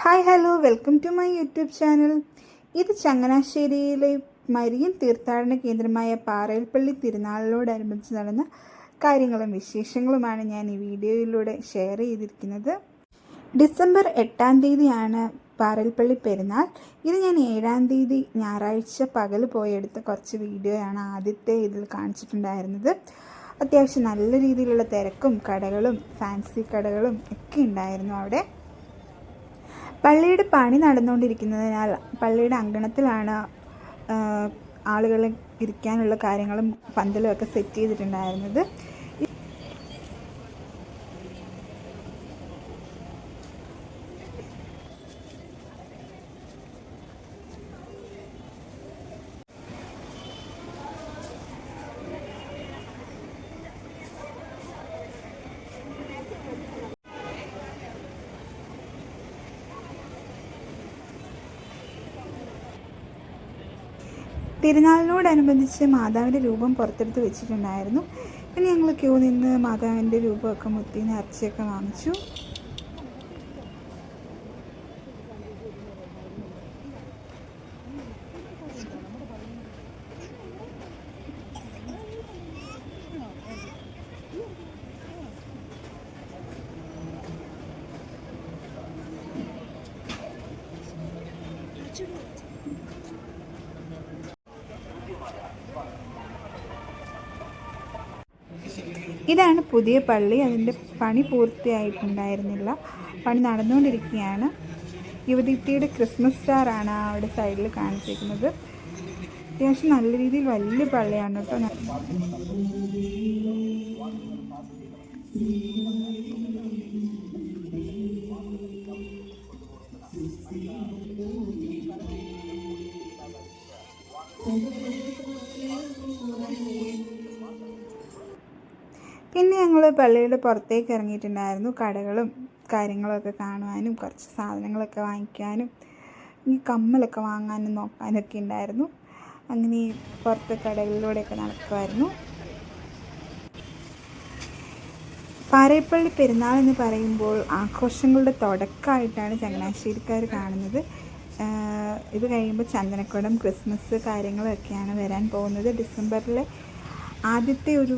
Hi hello. Welcome to my YouTube channel. ഇത് ചങ്ങനാശ്ശേരിയിലെ Marian തീർത്ഥാടന കേന്ദ്രമായ പാറയിൽപ്പള്ളി തിരുനാളിനോടനുബന്ധിച്ച് നടന്ന കാര്യങ്ങളും വിശേഷങ്ങളുമാണ് ഞാൻ ഈ വീഡിയോയിലൂടെ ഷെയർ ചെയ്തിരിക്കുന്നത്. ഡിസംബർ എട്ടാം തീയതിയാണ് പാറൽപ്പള്ളി പെരുന്നാൾ. ഇത് ഞാൻ ഏഴാം തീയതി ഞായറാഴ്ച പകൽ പോയെടുത്ത കുറച്ച് വീഡിയോയാണ് ആദ്യത്തെ ഇതിൽ കാണിച്ചിട്ടുണ്ടായിരുന്നത്. അത്യാവശ്യം നല്ല രീതിയിലുള്ള തിരക്കും കടകളും ഫാൻസി കടകളും ഒക്കെ ഉണ്ടായിരുന്നു അവിടെ. പള്ളിയുടെ പണി നടന്നുകൊണ്ടിരിക്കുന്നതിനാൽ പള്ളിയുടെ അങ്കണത്തിലാണ് ആളുകൾ ഇരിക്കാനുള്ള കാര്യങ്ങളും പന്തലും ഒക്കെ സെറ്റ് ചെയ്തിട്ടുണ്ടായിരുന്നത്. തിരുനാളിനോടനുബന്ധിച്ച് മാതാവിന്റെ രൂപം പുറത്തെടുത്ത് വെച്ചിട്ടുണ്ടായിരുന്നു. പിന്നെ ഞങ്ങൾ ക്യൂ നിന്ന് മാതാവിന്റെ രൂപമൊക്കെ മുത്തി നേർച്ചയൊക്കെ വാങ്ങിച്ചു. ഇതാണ് പുതിയ പള്ളി. അതിന്റെ പണി പൂർത്തിയായിട്ടുണ്ടായിരുന്നില്ല. പണി നടന്നുകൊണ്ടിരിക്കുകയാണ്. യുവതിയുടെ ക്രിസ്മസ് സ്റ്റാറാണ് അവിടെ സൈഡിൽ കാണിച്ചിരിക്കുന്നത്. അത്യാവശ്യം നല്ല രീതിയിൽ വലിയ പള്ളിയാണ് കേട്ടോ. പിന്നെ ഞങ്ങൾ പള്ളിയുടെ പുറത്തേക്ക് ഇറങ്ങിയിട്ടുണ്ടായിരുന്നു. കടകളും കാര്യങ്ങളൊക്കെ കാണുവാനും കുറച്ച് സാധനങ്ങളൊക്കെ വാങ്ങിക്കാനും ഈ കമ്മലൊക്കെ വാങ്ങാനും നോക്കാനൊക്കെ ഉണ്ടായിരുന്നു. അങ്ങനെ പുറത്തെ കടകളിലൂടെയൊക്കെ നടക്കുമായിരുന്നു പാറയപ്പള്ളി പെരുന്നാൾ എന്ന് പറയുമ്പോൾ ആഘോഷങ്ങളുടെ തുടക്കമായിട്ടാണ് ചങ്ങനാശ്ശേരിക്കാർ കാണുന്നത്. ഇത് കഴിയുമ്പോൾ ചന്ദനക്കുടം ക്രിസ്മസ് കാര്യങ്ങളൊക്കെയാണ് വരാൻ പോകുന്നത്. ഡിസംബറിലെ ആദ്യത്തെ ഒരു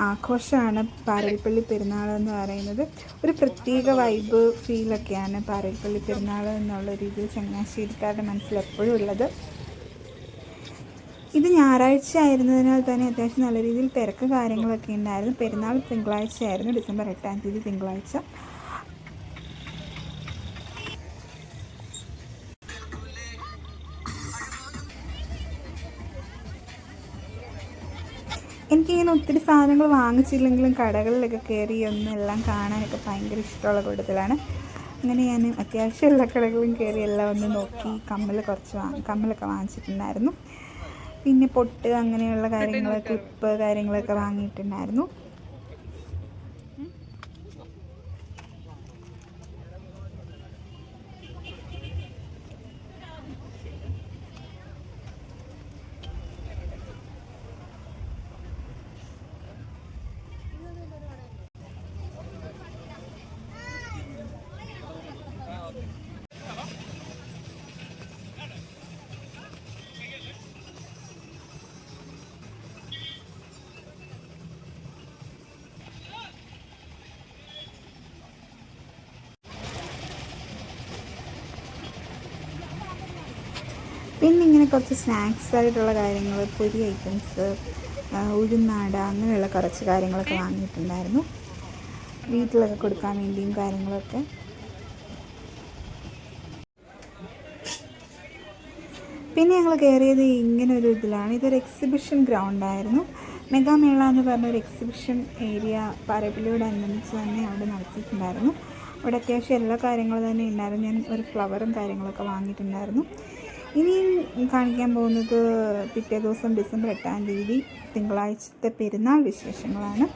ആഘോഷമാണ് പാരൽപ്പള്ളി പെരുന്നാൾ എന്ന് പറയുന്നത്. ഒരു പ്രത്യേക വൈബ് ഫീലൊക്കെയാണ് പാരൽപ്പള്ളി പെരുന്നാൾ എന്നുള്ള രീതിയിൽ ചങ്ങനാശ്ശേരിക്കാരുടെ മനസ്സിൽ എപ്പോഴും ഉള്ളത്. ഇത് ഞായറാഴ്ച ആയിരുന്നതിനാൽ തന്നെ അത്യാവശ്യം നല്ല രീതിയിൽ തിരക്ക് കാര്യങ്ങളൊക്കെ ഉണ്ടായിരുന്നു. പെരുന്നാൾ തിങ്കളാഴ്ച ആയിരുന്നു ഡിസംബർ എട്ടാം തീയതി തിങ്കളാഴ്ച. എനിക്കിങ്ങനെ ഒത്തിരി സാധനങ്ങൾ വാങ്ങിച്ചില്ലെങ്കിലും കടകളിലൊക്കെ കയറി ഒന്നെല്ലാം കാണാനൊക്കെ ഭയങ്കര ഇഷ്ടമുള്ള കൂട്ടത്തിലാണ്. അങ്ങനെ ഞാൻ അത്യാവശ്യം എല്ലാ കടകളും കയറി എല്ലാം ഒന്ന് നോക്കി കമ്മൽ കുറച്ച് വാങ്ങി കമ്മലൊക്കെ വാങ്ങിച്ചിട്ടുണ്ടായിരുന്നു. പിന്നെ പൊട്ട് അങ്ങനെയുള്ള കാര്യങ്ങൾ ക്ലിപ്പ് കാര്യങ്ങളൊക്കെ വാങ്ങിയിട്ടുണ്ടായിരുന്നു. പിന്നെ ഇങ്ങനെ കുറച്ച് സ്നാക്സ് ആയിട്ടുള്ള കാര്യങ്ങൾ പൊരി ഐറ്റംസ് ഉഴുന്നാട അങ്ങനെയുള്ള കുറച്ച് കാര്യങ്ങളൊക്കെ വാങ്ങിയിട്ടുണ്ടായിരുന്നു. വീട്ടിലൊക്കെ കൊടുക്കാൻ വേണ്ടിയും കാര്യങ്ങളൊക്കെ. പിന്നെ ഞങ്ങൾ കയറിയത് ഇങ്ങനെ ഒരു ഇതിലാണ്. ഇതൊരു എക്സിബിഷൻ ഗ്രൗണ്ടായിരുന്നു മെഗാമേള എന്ന് പറഞ്ഞ ഒരു എക്സിബിഷൻ ഏരിയ പാറപ്പള്ളിയോടനുബന്ധിച്ച് തന്നെ അവിടെ നടത്തിയിട്ടുണ്ടായിരുന്നു. അവിടെ അത്യാവശ്യം എല്ലാ കാര്യങ്ങളും തന്നെ ഉണ്ടായിരുന്നു. ഞാൻ ഒരു ഫ്ലവറും കാര്യങ്ങളൊക്കെ വാങ്ങിയിട്ടുണ്ടായിരുന്നു. ഇനിയും കാണിക്കാൻ പോകുന്നത് പിറ്റേ ദിവസം ഡിസംബർ എട്ടാം തീയതി തിങ്കളാഴ്ചത്തെ പെരുന്നാൾ വിശേഷങ്ങളാണ്.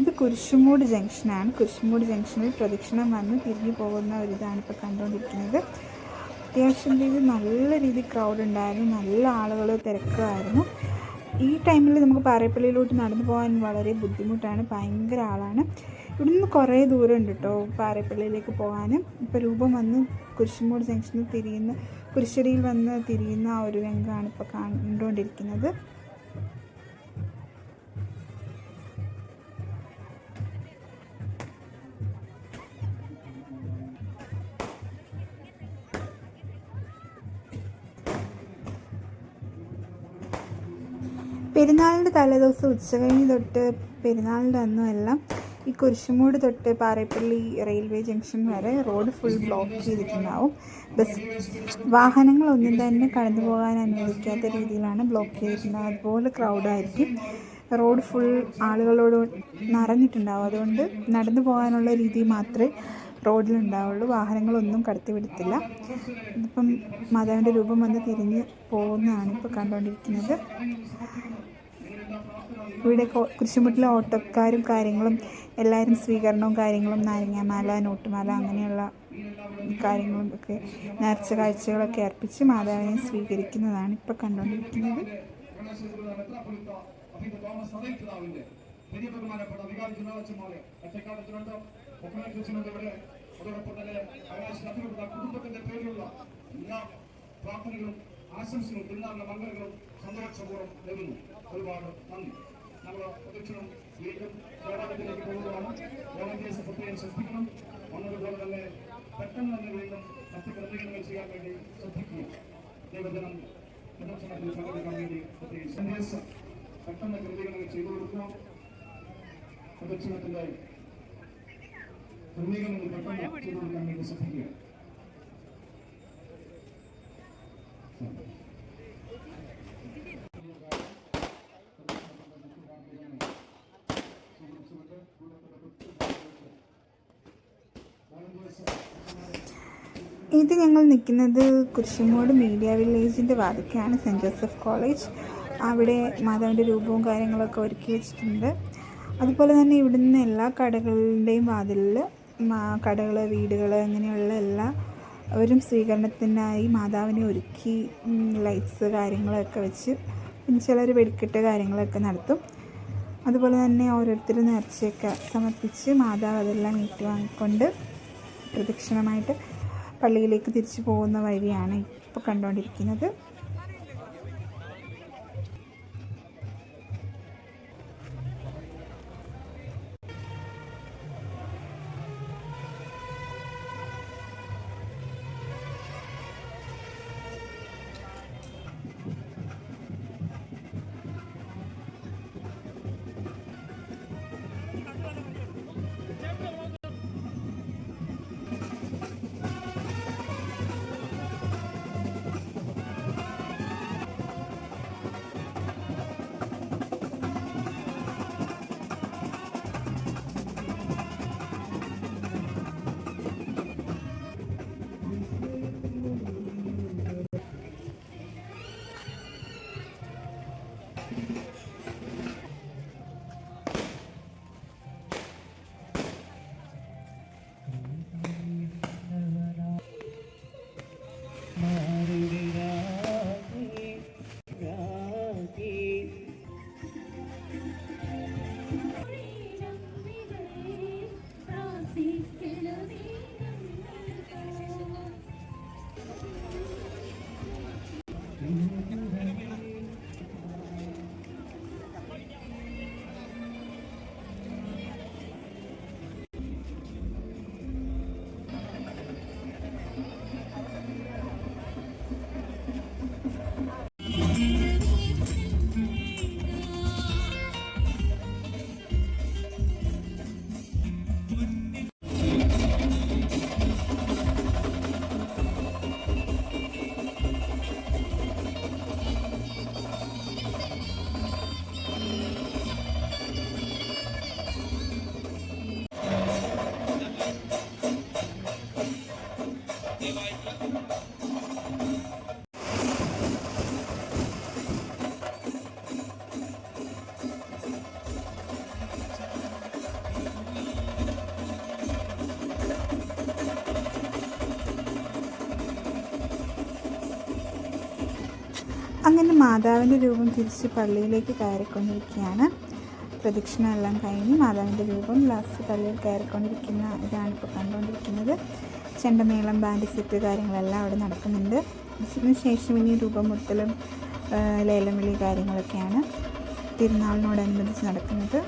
ഇത് കുരിശുമൂട് ജംഗ്ഷനാണ്. കുരിശുമൂട് ജംഗ്ഷനിൽ പ്രദക്ഷിണം വന്ന് തിരിഞ്ഞു പോകുന്ന ഒരു ഇതാണ് ഇപ്പോൾ കണ്ടുകൊണ്ടിരിക്കുന്നത്. അത്യാവശ്യം രീതിയിൽ നല്ല രീതിയിൽ ക്രൗഡ് ഉണ്ടായിരുന്നു. നല്ല ആളുകൾ തിരക്കുമായിരുന്നു. ഈ ടൈമിൽ നമുക്ക് പാറേപ്പള്ളിയിലോട്ട് നടന്നു പോകാൻ വളരെ ബുദ്ധിമുട്ടാണ്. ഭയങ്കര ആളാണ്. ഇവിടെ നിന്ന് കുറേ ദൂരം ഉണ്ട് കേട്ടോ പാറേപ്പള്ളിയിലേക്ക് പോകാനും. ഇപ്പോൾ രൂപം വന്ന് കുരിശുമൂട് ജംഗ്ഷനിൽ തിരിയുന്ന കുരിശടിയിൽ വന്ന് തിരിയുന്ന ആ ഒരു രംഗമാണ് ഇപ്പോൾ കണ്ടുകൊണ്ടിരിക്കുന്നത്. പെരുന്നാളിന്റെ തലേദിവസം ഉച്ചകഴിഞ്ഞ് തൊട്ട് പെരുന്നാളിന്റെ അന്നും എല്ലാം ഈ കുരിശുമൂട് തൊട്ട് പാറേപ്പള്ളി റെയിൽവേ ജംഗ്ഷൻ വരെ റോഡ് ഫുൾ ബ്ലോക്ക് ചെയ്തിട്ടുണ്ടാവും. ബസ് വാഹനങ്ങളൊന്നും തന്നെ കടന്നു പോകാൻ അനുവദിക്കാത്ത രീതിയിലാണ് ബ്ലോക്ക് ചെയ്തിട്ടുണ്ടാവുക. അതുപോലെ ക്രൗഡായിരിക്കും റോഡ് ഫുൾ ആളുകളോട് നിറഞ്ഞിട്ടുണ്ടാവും. അതുകൊണ്ട് നടന്നു പോകാനുള്ള രീതി മാത്രമേ റോഡിലുണ്ടാവുള്ളൂ. വാഹനങ്ങളൊന്നും കടത്തി വിടത്തില്ല. ഇതിപ്പം മാതാവിന്റെ രൂപം വന്ന് തിരിഞ്ഞ് പോകുന്നതാണ് ഇപ്പോൾ കണ്ടുകൊണ്ടിരിക്കുന്നത്. ഇവിടെ കുരിശുമുട്ടിലെ ഓട്ടോക്കാരും കാര്യങ്ങളും എല്ലാവരും സ്വീകരണവും കാര്യങ്ങളും നാരങ്ങാമാല നോട്ടുമാല അങ്ങനെയുള്ള കാര്യങ്ങളും ഒക്കെ നേർച്ച കാഴ്ചകളൊക്കെ അർപ്പിച്ച് മാതാവിനെ സ്വീകരിക്കുന്നതാണ് ഇപ്പോൾ കണ്ടുകൊണ്ടിരിക്കുന്നത്. വലിയ കുടുംബത്തിന്റെ ആശംസകളും തിരുനാളിന്റെ മംഗളങ്ങളും സന്തോഷപൂർവം നൽകുന്നു ഒരുപാട് നന്ദി. നമ്മൾ പ്രദക്ഷിണം വീണ്ടും കേരളത്തിലേക്ക് പോകുന്നതാണ്. വോളണ്ടിയേഴ്സ് പ്രത്യേകം ശ്രദ്ധിക്കണം. വന്നതുപോലെ തന്നെ പെട്ടെന്ന് ചെയ്യാൻ വേണ്ടി ശ്രദ്ധിക്കുക. ദൈവജനം പ്രദക്ഷിണത്തിൽ പങ്കെടുക്കാൻ വേണ്ടി പ്രത്യേകം സന്ദേശം പെട്ടെന്ന് ചെയ്തു കൊടുക്കുക. പ്രദക്ഷിണത്തിന്റെ ക്രമീകരണങ്ങൾ പെട്ടെന്ന് ചെയ്തു വേണ്ടി ശ്രദ്ധിക്കുക. ഇത് ഞങ്ങൾ നിൽക്കുന്നത് കുരിശുമൂട് മീഡിയ വില്ലേജിന്റെ വാതിക്കാണ് സെന്റ് ജോസഫ് കോളേജ്. അവിടെ മാതാവിന്റെ രൂപവും കാര്യങ്ങളൊക്കെ ഒരുക്കി വെച്ചിട്ടുണ്ട്. അതുപോലെ തന്നെ ഇവിടുന്ന് എല്ലാ കടകളുടെയും വാതിലിൽ കടകൾ വീടുകൾ അങ്ങനെയുള്ള എല്ലാ അവരും സ്വീകരണത്തിനായി മാതാവിനെ ഒരുക്കി ലൈറ്റ്സ് കാര്യങ്ങളൊക്കെ വെച്ച് പിന്നെ ചിലർ വെടിക്കെട്ട് കാര്യങ്ങളൊക്കെ നടത്തും. അതുപോലെ തന്നെ ഓരോരുത്തർ നേർച്ചയൊക്കെ സമർപ്പിച്ച് മാതാവ് അതെല്ലാം ഏറ്റുവാങ്ങിക്കൊണ്ട് പ്രദക്ഷിണമായിട്ട് പള്ളിയിലേക്ക് തിരിച്ചു പോകുന്ന വഴിയാണ് ഇപ്പോൾ കണ്ടുകൊണ്ടിരിക്കുന്നത് മാതാവിന്റെ രൂപം തിരിച്ച് പള്ളിയിലേക്ക് കയറിക്കൊണ്ടിരിക്കുകയാണ്. പ്രദക്ഷിണം എല്ലാം കഴിഞ്ഞ് മാതാവിന്റെ രൂപം ലാസ്റ്റ് പള്ളിയിൽ കയറിക്കൊണ്ടിരിക്കുന്ന ഇതാണ് ഇപ്പോൾ കണ്ടുകൊണ്ടിരിക്കുന്നത്. ചെണ്ടമേളം ബാൻഡ് സെറ്റ് കാര്യങ്ങളെല്ലാം അവിടെ നടക്കുന്നുണ്ട്. ഇതിന് ശേഷം ഇനി രൂപമുത്തലും ലേലം വിളി കാര്യങ്ങളൊക്കെയാണ് തിരുനാളിനോടനുബന്ധിച്ച് നടക്കുന്നത്.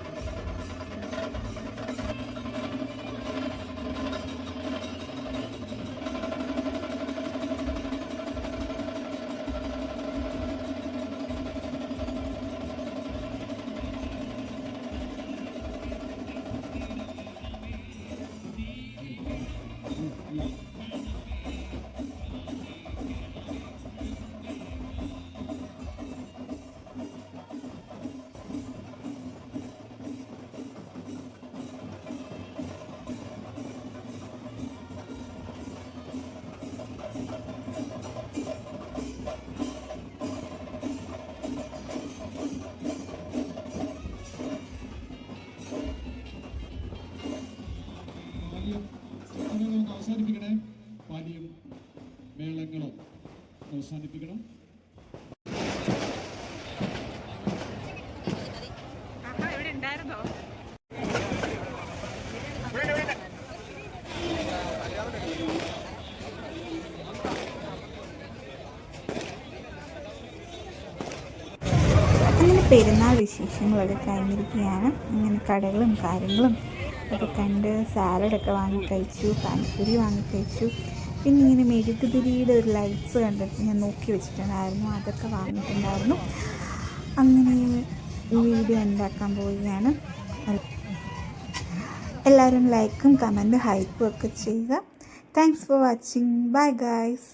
പെരുന്നാൾ വിശേഷങ്ങളൊക്കെ കഴിഞ്ഞിരിക്കുകയാണ്. ഇങ്ങനെ കടകളും കാര്യങ്ങളും ഒക്കെ കണ്ട് സാലഡൊക്കെ വാങ്ങി കഴിച്ചു പാനിപ്പൂരി വാങ്ങി കഴിച്ചു. പിന്നെ ഇങ്ങനെ മെഴുകുതിരിയുടെ ഒരു ലൈറ്റ്സ് കണ്ടിട്ട് ഞാൻ നോക്കി വെച്ചിട്ടുണ്ടായിരുന്നു. അതൊക്കെ വാങ്ങിയിട്ടുണ്ടായിരുന്നു. അങ്ങനെ ഈ വീഡിയോ ഉണ്ടാക്കാൻ പോവുകയാണ്. എല്ലാവരും ലൈക്കും കമന്റും ഹൈപ്പും ഒക്കെ ചെയ്യുക. Thanks for watching bye guys